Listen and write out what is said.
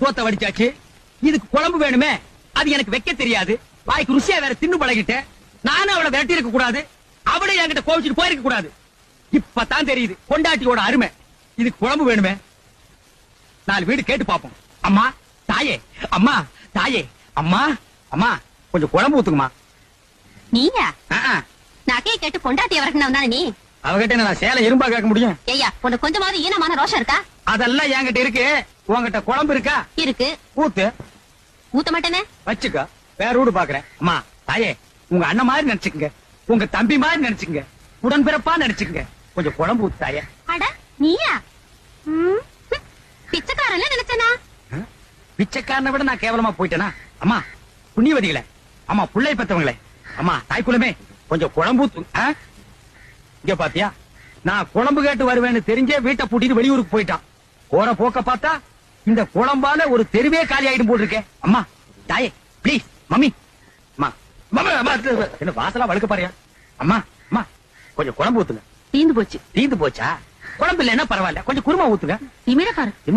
சோத்த வடிச்சாச்சு. இதுக்கு குழம்பு வேணுமே? அது எனக்கு வைக்க தெரியாது. வாய்க்கு ருசியா வேற தின்னு பழகிட்டேன். நானும் அவளை விரட்டி இருக்க கூடாது. அவளும் என்கிட்ட கோவிச்சுட்டு போயிருக்க கூடாது. இப்பதான் தெரியுது கொண்டாட்டியோட அருமை. இதுக்கு குழம்பு வேணுமே? நாலு வீடு கேட்டு பாப்போம் அம்மா தாயே அம்மா தாயே அம்மா அம்மா கொஞ்சம் குழம்பு ஊத்துக்குமா ஆ. நகையை கேட்டு பொண்டாட்டிய வரக்கணும் தானே நீ? அவகிட்ட நான் சேலை இரும்பா கேட்க முடியும்? ஐயா உனக்கு கொஞ்சமாவது ஈனமான ரோஷம் இருக்கா? அதெல்லாம் என்கிட்ட இருக்கு. உன்கிட்ட குழம்பு இருக்கா? இருக்கு. ஊத்து. ஊத்த மாட்டேனே வச்சுக்க. வேற வீடு பாக்குறேன். அம்மா தாயே உங்க அண்ணன் மாதிரி நினைச்சுக்கங்க. உங்க தம்பி மாதிரி நினைச்சுக்கங்க. உடன்பிறப்பா நினைச்சுக்கங்க. கொஞ்சம் குழம்பு ஊத்து தாயே. அட நீயா? பிச்சைக்காரன்ல நினைச்சனா? பிச்சைக்காரனை விட நான் கேவலமா போயிட்டேனா? அம்மா புண்ணியவதிகளே. அம்மா புள்ளை பெத்தவங்களே அம்மா தாய்க்குலமே கொஞ்சம் குழம்பு ஊத்து? இங்க பாத்தியா? நான் குழம்பு கேட்டு வருவேன்னு தெரிஞ்சே வீட்டை பூட்டிட்டு வெளியூருக்கு போயிட்டான். போற போக்க பார்த்தா இந்த குழம்பால ஒரு தெருவே காலி ஆயிடும் போட்டிருக்கேன் அம்மா தாயே ப்ளீஸ் மம்மி. என்ன வாசலா வழுக்க பாரியா. அம்மா அம்மா கொஞ்சம் குழம்பு ஊத்துங்க. தீந்து போச்சு. தீந்து போச்சா? குழம்பு இல்லைன்னா பரவாயில்ல. கொஞ்சம் குருமா ஊத்துங்க. இமிட பாரு